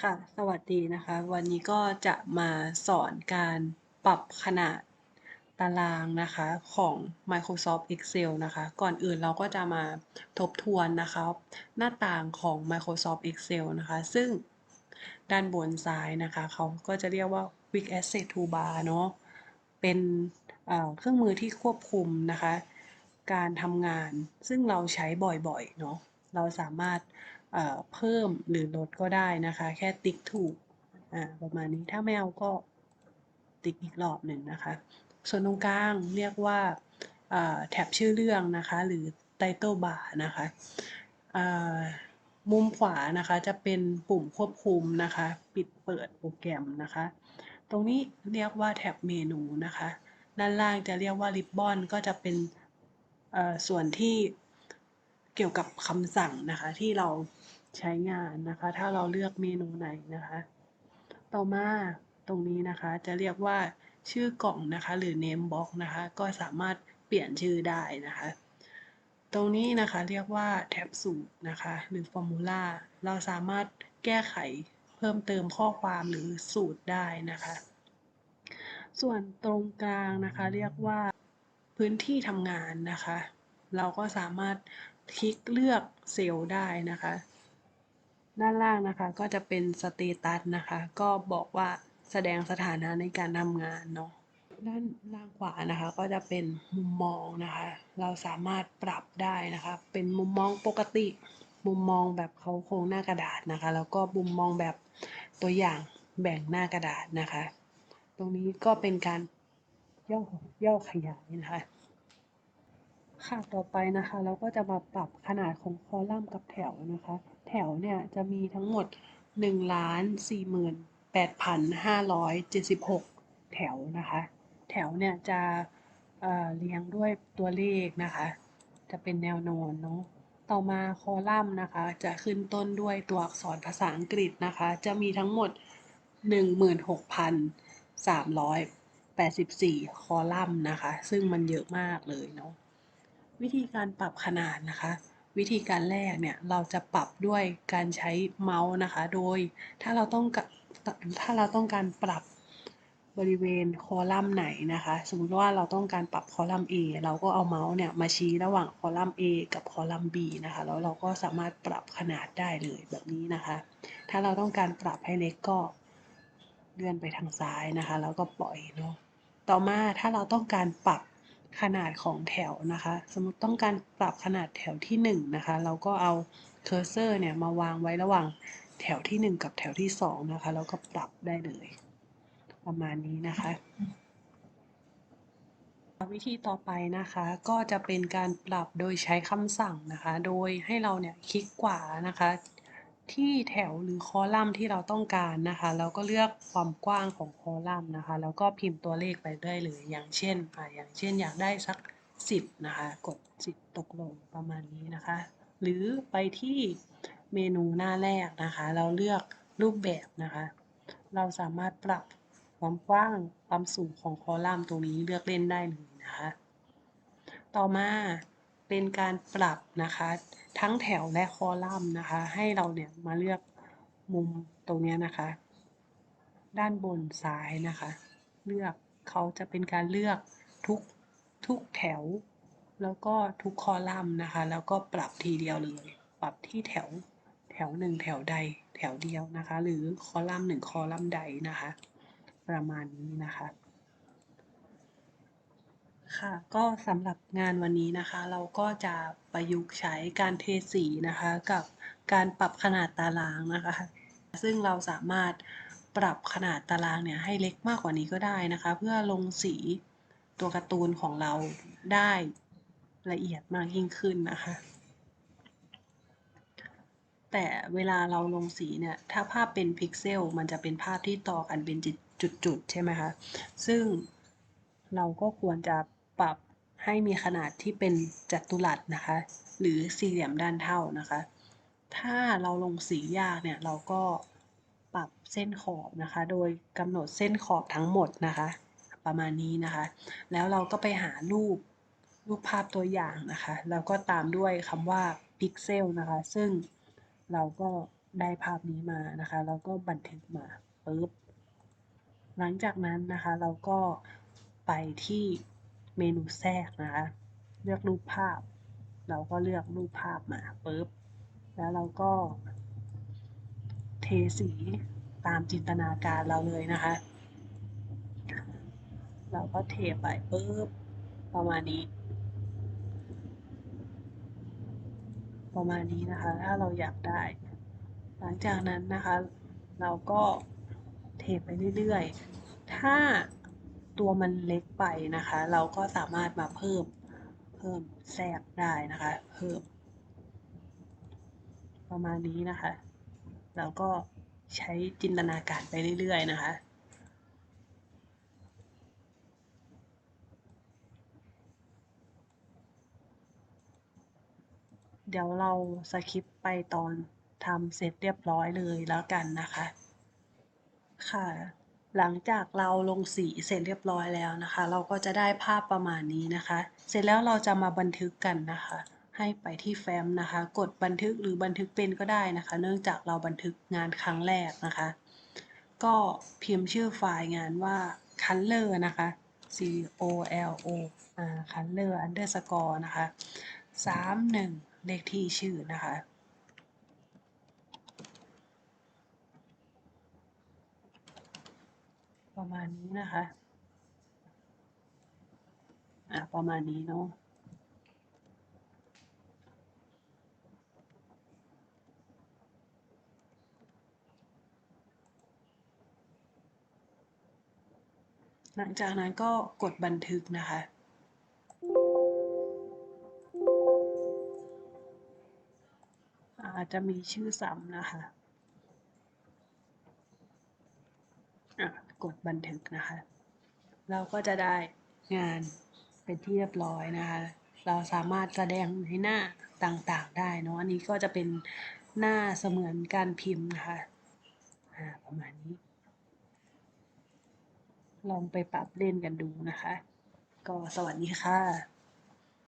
ค่ะ สวัสดีนะคะ วันนี้ก็จะมาสอนการปรับขนาดตารางนะคะของ Microsoft Excel นะคะ ก่อนอื่นเราก็จะมาทบทวนนะคะหน้าต่างของ Microsoft Excel นะคะ ซึ่งด้านบนซ้ายนะคะ เขาก็จะเรียกว่า Quick Access Toolbar เนาะ เป็นเอ่อเครื่องมือที่ควบคุมนะคะ การทำงานซึ่งเราใช้บ่อยๆ เนาะ เราสามารถ เพิ่มหรือลดก็ได้นะคะ แค่ติ๊กถูกประมาณนี้ถ้าไม่เอาก็ติ๊กอีกรอบหนึ่งนะคะ ส่วนตรงกลางเรียกว่าแท็บชื่อเรื่องนะคะ หรือ title bar นะคะมุมขวานะคะจะเป็นปุ่มควบคุมนะคะ ปิดเปิดโปรแกรมนะคะ ตรงนี้เรียกว่าแท็บเมนูนะคะ ด้านล่างจะเรียกว่าริบบอนก็จะเป็นส่วนที่ เกี่ยวกับคำสั่งนะคะที่เราใช้งานนะคะ ถ้าเราเลือกเมนูไหนนะคะ ต่อมาตรงนี้นะคะจะเรียกว่าชื่อกล่องนะคะ หรือ name box นะคะ ก็สามารถเปลี่ยนชื่อได้นะคะ ตรงนี้นะคะเรียกว่าแท็บสูตรนะคะ หรือ formula เราสามารถแก้ไขเพิ่มเติมข้อความหรือสูตรได้นะคะ ส่วนตรงกลางนะคะเรียกว่าพื้นที่ทำงานนะคะ เราก็สามารถ คลิกเลือกเซลล์ได้นะคะ ด้านล่างนะคะก็จะเป็นสเตตัสนะคะ ก็บอกว่าแสดงสถานะในการทำงานเนาะด้านล่างขวานะคะก็จะเป็นมุมมองนะคะ เราสามารถปรับได้นะคะ เป็นมุมมองปกติ มุมมองแบบเขาโครงหน้ากระดาษนะคะ แล้วก็มุมมองแบบตัวอย่างแบ่งหน้ากระดาษนะคะ ตรงนี้ก็เป็นการย่อย่อขยายนะคะ ค่ะต่อไปนะคะเราก็จะมาปรับขนาดของคอลัมน์กับแถวนะคะ แถวเนี่ยจะมีทั้งหมด1ล้าน48,576 แถวนะคะ แถวเนี่ยจะเเรียงด้วยตัวเลขนะคะ จะเป็นแนวนอนเนาะต่อมาคอลัมน์นะคะ จะขึ้นต้นด้วยตัวอักษรภาษาอังกฤษนะคะ จะมีทั้งหมด 16,384 คอลัมน์นะคะ ซึ่งมันเยอะมากเลยเนาะ วิธีการปรับขนาดนะคะ วิธีการแรกเนี่ยเราจะปรับด้วยการใช้เมาส์นะคะ โดยถ้าเราต้องกะถ้าเราต้องการปรับบริเวณคอลัมน์ไหนนะคะ สมมติว่าเราต้องการปรับคอลัมน์ A เราก็เอาเมาส์เนี่ยมาชี้ระหว่างคอลัมน์ A กับคอลัมน์ B นะคะ แล้วเราก็สามารถปรับขนาดได้เลยแบบนี้นะคะ ถ้าเราต้องการปรับให้เล็กก็เลื่อนไปทางซ้ายนะคะ แล้วก็ปล่อยเนาะ ต่อมาถ้าเราต้องการปรับ ขนาดของแถวนะคะ สมมติต้องการปรับขนาดแถวที่1นงนะคะ เราก็เอาเคอร์เซอร์เนี่ยมาวางไว้ระหว่างแถวที่ 1 กับแถวที่ 2 นะคะ แล้วก็ปรับได้เลย ประมาณนี้นะคะ วิธีต่อไปนะคะก็จะเป็นการปรับโดยใช้คำสั่งนะคะ โดยให้เราเนี่ยคลิกขวานะคะ ที่แถวหรือคอลัมน์ที่เราต้องการนะคะแล้วก็เลือกความกว้างของคอลัมน์นะคะ แล้วก็พิมพ์ตัวเลขไปได้เลยอย่างเช่นอ่าอย่างเช่นอยากได้สัก 10 นะคะ กด 10 ตกลงประมาณนี้นะคะ หรือไปที่เมนูหน้าแรกนะคะ เราเลือกรูปแบบนะคะ เราสามารถปรับความกว้างความสูงของคอลัมน์ตรงนี้เลือกเล่นได้เลยนะคะ ต่อมาเป็นการปรับนะคะ ทั้งแถวและคอลัมน์นะคะ ให้เราเนี่ยมาเลือกมุมตรงนี้นะคะ ด้านบนซ้ายนะคะ เลือกเขาจะเป็นการเลือกทุกทุกแถว แล้วก็ทุกคอลัมน์นะคะ แล้วก็ปรับทีเดียวเลย ปรับที่แถวแถวหนึ่งแถวใดแถวเดียวนะคะ หรือคอลัมน์หนึ่งคอลัมน์ใดนะคะ ประมาณนี้นะคะ ค่ะ ก็สำหรับงานวันนี้นะคะ เราก็จะประยุกต์ใช้การเทสีนะคะ กับการปรับขนาดตารางนะคะ ซึ่งเราสามารถปรับขนาดตารางเนี่ยให้เล็กมากกว่านี้ก็ได้นะคะ เพื่อลงสีตัวการ์ตูนของเราได้ละเอียดมากยิ่งขึ้นนะคะ แต่เวลาเราลงสีเนี่ย ถ้าภาพเป็นพิกเซลมันจะเป็นภาพที่ต่อกันเป็นจุดๆใช่ไหมคะ ซึ่งเราก็ควรจะ ปรับให้มีขนาดที่เป็นจัตุรัสนะคะ หรือสี่เหลี่ยมด้านเท่านะคะ ถ้าเราลงสียากเนี่ยเราก็ปรับเส้นขอบนะคะ โดยกำหนดเส้นขอบทั้งหมดนะคะ ประมาณนี้นะคะ แล้วเราก็ไปหารูปรูปภาพตัวอย่างนะคะ แล้วก็ตามด้วยคำว่าพิกเซลนะคะ ซึ่งเราก็ได้ภาพนี้มานะคะเราก็บันทึกมาปุ๊บหลังจากนั้นนะคะเราก็ไปที่ เมนูแทรกนะคะ เลือกรูปภาพ เราก็เลือกรูปภาพมาปุ๊บ แล้วเราก็ เทสีตามจินตนาการเราเลยนะคะ เราก็เทไปปุ๊บประมาณนี้ ประมาณนี้นะคะ ถ้าเราอยากได้ หลังจากนั้นนะคะ เราก็เทไปเรื่อยๆ ถ้า ตัวมันเล็กไปนะคะ เราก็สามารถมาเพิ่มเพิ่มแทรกได้นะคะ เพิ่ม ประมาณนี้นะคะแล้วก็ใช้จินตนาการไปเรื่อยๆนะคะเดี๋ยวเราสคิปไปตอนทำเสร็จเรียบร้อยเลยแล้วกันนะคะ ค่ะ หลังจากเราลงสีเสร็จเรียบร้อยแล้วนะคะ เราก็จะได้ภาพประมาณนี้นะคะ เสร็จแล้วเราจะมาบันทึกกันนะคะ ให้ไปที่แฟ้มนะคะ กดบันทึกหรือบันทึกเป็นก็ได้นะคะ เนื่องจากเราบันทึกงานครั้งแรกนะคะ ก็พิมพ์ชื่อไฟล์งานว่า color นะคะ c o l o r color underscore นะคะสามหนึ่งเลขที่ชื่อนะคะ ประมาณนี้นะคะอะประมาณนี้เนาะหลังจากนั้นก็กดบันทึกนะคะ อาจจะมีชื่อซ้ำนะคะ อะ กดบันทึกนะคะ เราก็จะได้งานเป็นที่เรียบร้อยนะคะ เราสามารถแสดงในหน้าต่างๆ ได้เนาะอันนี้ก็จะเป็นหน้าเสมือนการพิมพ์นะคะประมาณนี้ ลองไปปรับเล่นกันดูนะคะ ก็สวัสดีค่ะ